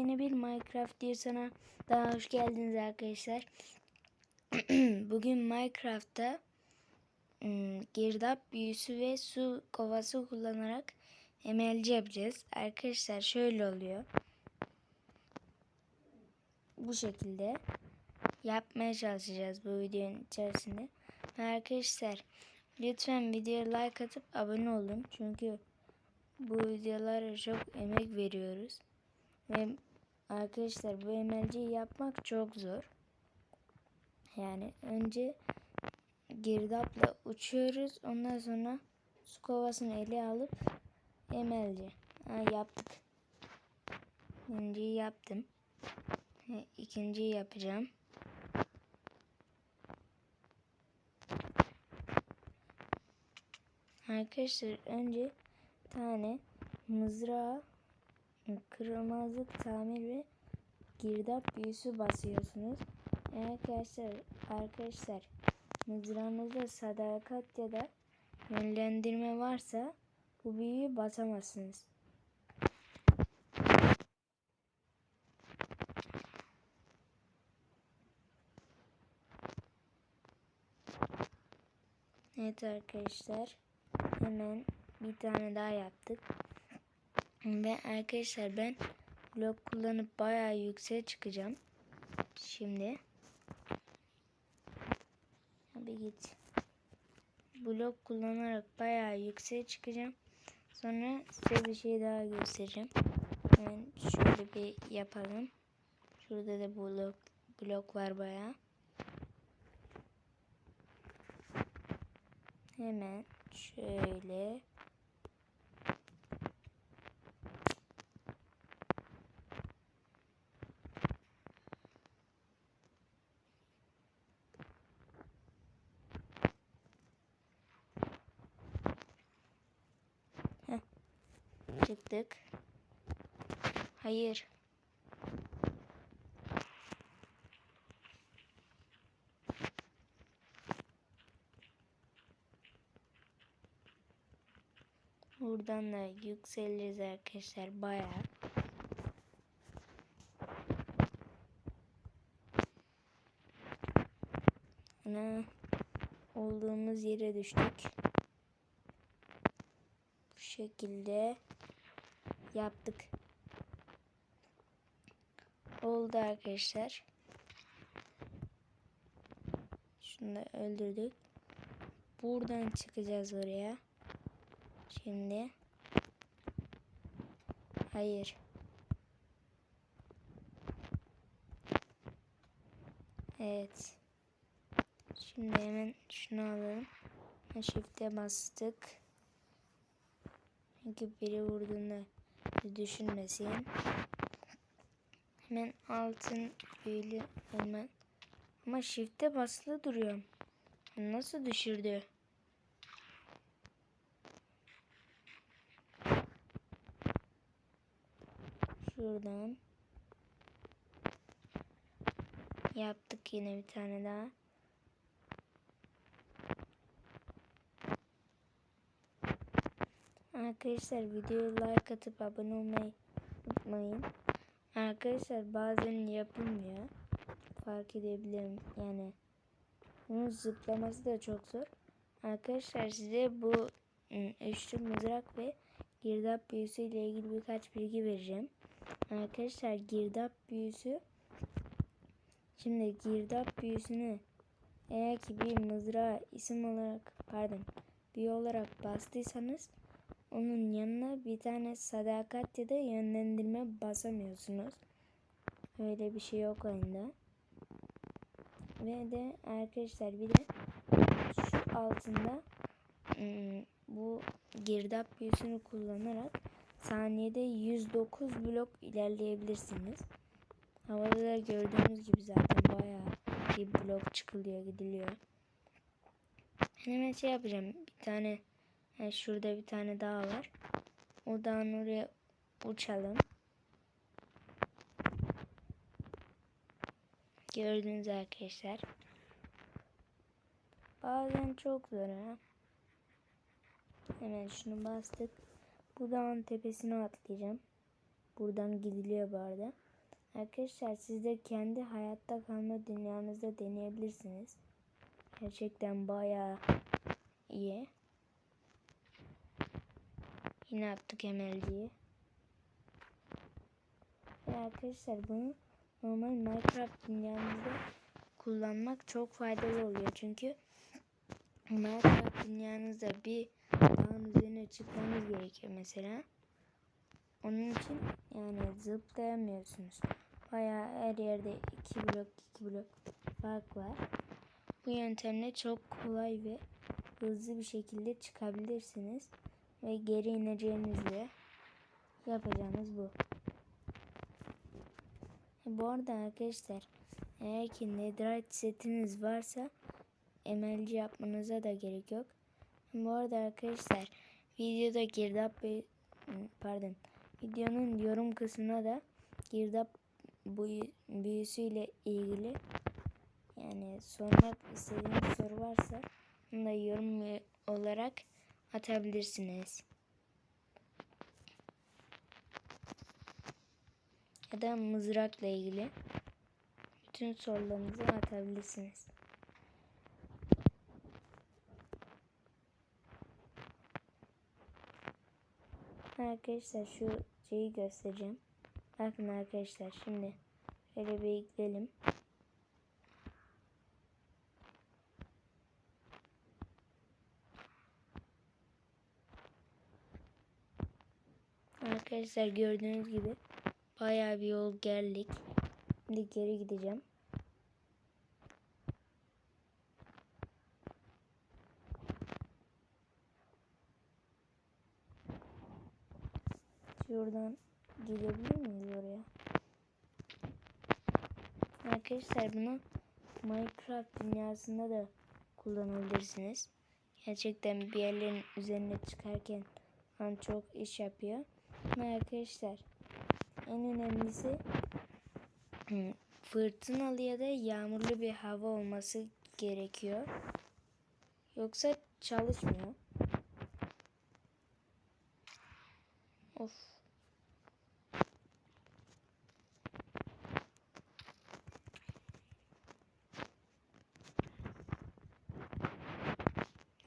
Yeni bir Minecraft diye sana daha hoş geldiniz arkadaşlar. Bugün Minecraft'ta ım, girdap büyüsü ve su kovası kullanarak emelci yapacağız. Arkadaşlar şöyle oluyor. Bu şekilde yapmaya çalışacağız bu videonun içerisinde. Arkadaşlar lütfen videoya like atıp abone olun. Çünkü bu videolara çok emek veriyoruz. Ve arkadaşlar bu emelciyi yapmak çok zor. Yani önce girdapla uçuyoruz. Ondan sonra su kovasını ele alıp emelci. Ha, yaptık. Birinciyi yaptım. İkinciyi yapacağım. Arkadaşlar önce tane mızrağı kırılmazlık tamir ve girdap büyüsü basıyorsunuz. Arkadaşlar arkadaşlar mızrağınızda sadakat ya da yönlendirme varsa bu büyüyü basamazsınız. Evet arkadaşlar hemen bir tane daha yaptık. Ve arkadaşlar ben blok kullanıp bayağı yükseğe çıkacağım. Şimdi. Hadi git. Blok kullanarak bayağı yükseğe çıkacağım. Sonra size bir şey daha göstereceğim. Hemen şöyle bir yapalım. Şurada da blok, blok var bayağı. Hemen şöyle Çıktık. Hayır. Buradan da yükseliriz arkadaşlar bayağı. Ana olduğumuz yere düştük. Bu şekilde yaptık. Oldu arkadaşlar. Şunu da öldürdük. Buradan çıkacağız oraya. Şimdi. Hayır. Evet. Şimdi hemen şunu alalım. Shift'e bastık. Çünkü biri vurduğunda düşünmesin. Hemen altın büyülü hemen. Ama shift'e basılı duruyorum. Nasıl düşürdü? Şuradan. Yaptık yine bir tane daha. Arkadaşlar videoya like atıp abone olmayı unutmayın. Arkadaşlar bazen yapılmıyor. Fark edebilirim yani. Bunun zıplaması da çok zor. Arkadaşlar size bu üçlü mızrak ve girdap büyüsü ile ilgili birkaç bilgi vereceğim. Arkadaşlar girdap büyüsü şimdi girdap büyüsünü eğer ki bir mızrağa isim olarak pardon büyü olarak bastıysanız onun yanına bir tane sadakat ya da yönlendirme basamıyorsunuz. Öyle bir şey yok oyunda. Ve de arkadaşlar bir de şu altında ım, bu girdap büyüsünü kullanarak saniyede 109 blok ilerleyebilirsiniz. Havada da gördüğünüz gibi zaten bayağı bir blok çıkılıyor gidiliyor. Hemen şey yapacağım. Bir tane yani şurada bir tane dağ var. O oraya uçalım. Gördüğünüz arkadaşlar. Bazen çok zor ha. Hemen şunu bastık. Bu dağın tepesine atlayacağım. Buradan gidiliyor bu arada. Arkadaşlar siz de kendi hayatta kalma dünyanızda deneyebilirsiniz. Gerçekten bayağı iyi. Yine attık emelciyi. Ve arkadaşlar bunu normal Minecraft dünyanızda kullanmak çok faydalı oluyor. Çünkü Minecraft dünyanızda bir dağın üzerine çıkmanız gerekiyor mesela. Onun için yani zıplayamıyorsunuz. Bayağı her yerde iki blok iki blok fark var. Bu yöntemle çok kolay ve hızlı bir şekilde çıkabilirsiniz. Ve geri ineceğinizde yapacağınız bu. Bu arada arkadaşlar eğer ki netherite setiniz varsa emelci yapmanıza da gerek yok. Bu arada arkadaşlar videoda girdap pardon videonun yorum kısmına da girdap büyüsüyle ilgili yani sormak istediğiniz soru varsa onu da yorum olarak atabilirsiniz. Ya da mızrakla ilgili bütün sorularınızı atabilirsiniz. Arkadaşlar şu şeyi göstereceğim. Bakın arkadaşlar şimdi şöyle bir gidelim. Arkadaşlar gördüğünüz gibi bayağı bir yol geldik. Şimdi geri gideceğim. Şuradan gidebilir miyiz oraya? Arkadaşlar bunu Minecraft dünyasında da kullanabilirsiniz. Gerçekten bir yerlerin üzerine çıkarken çok iş yapıyor. Ama arkadaşlar en önemlisi fırtınalı ya da yağmurlu bir hava olması gerekiyor. Yoksa çalışmıyor. Of.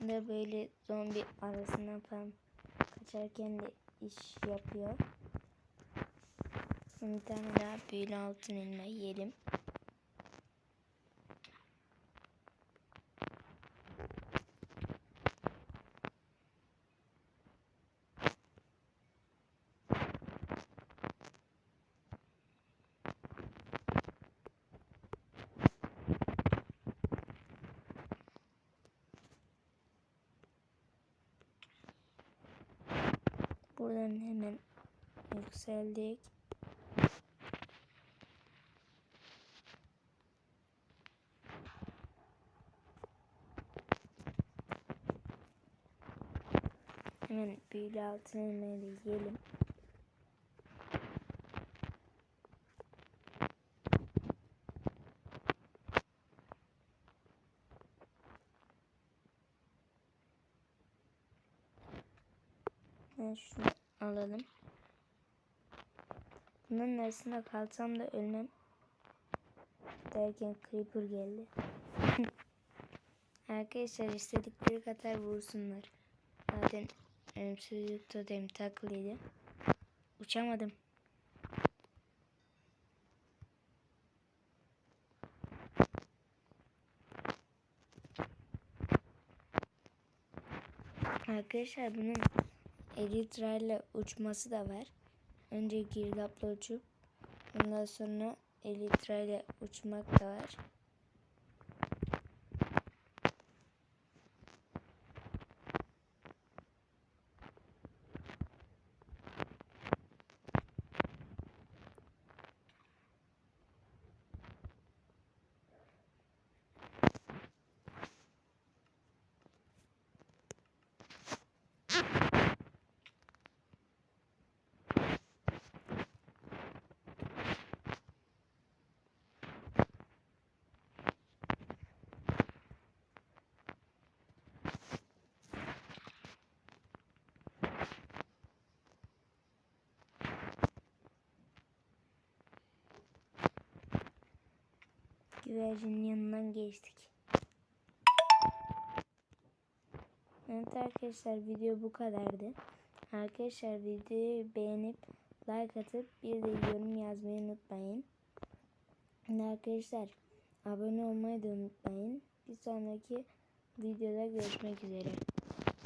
da böyle zombi arasından falan kaçarken de iş yapıyor. Bir tane daha büyülü altın elma yiyelim. Buradan hemen yükseldik. Hemen büyülü altın elmayı yiyelim. Ben şunu alalım. Bunun arasında kalsam da ölmem. Derken Creeper geldi. Arkadaşlar istedikleri kadar vursunlar. Zaten ölümsüzlük totem taklıydı. Uçamadım. Arkadaşlar bunun Elytra ile uçması da var. Önce girdapla uçup ondan sonra Elytra ile uçmak da var. Güvercinin yanından geçtik. Evet arkadaşlar video bu kadardı. Arkadaşlar videoyu beğenip like atıp bir de yorum yazmayı unutmayın. Arkadaşlar abone olmayı da unutmayın. Bir sonraki videoda görüşmek üzere.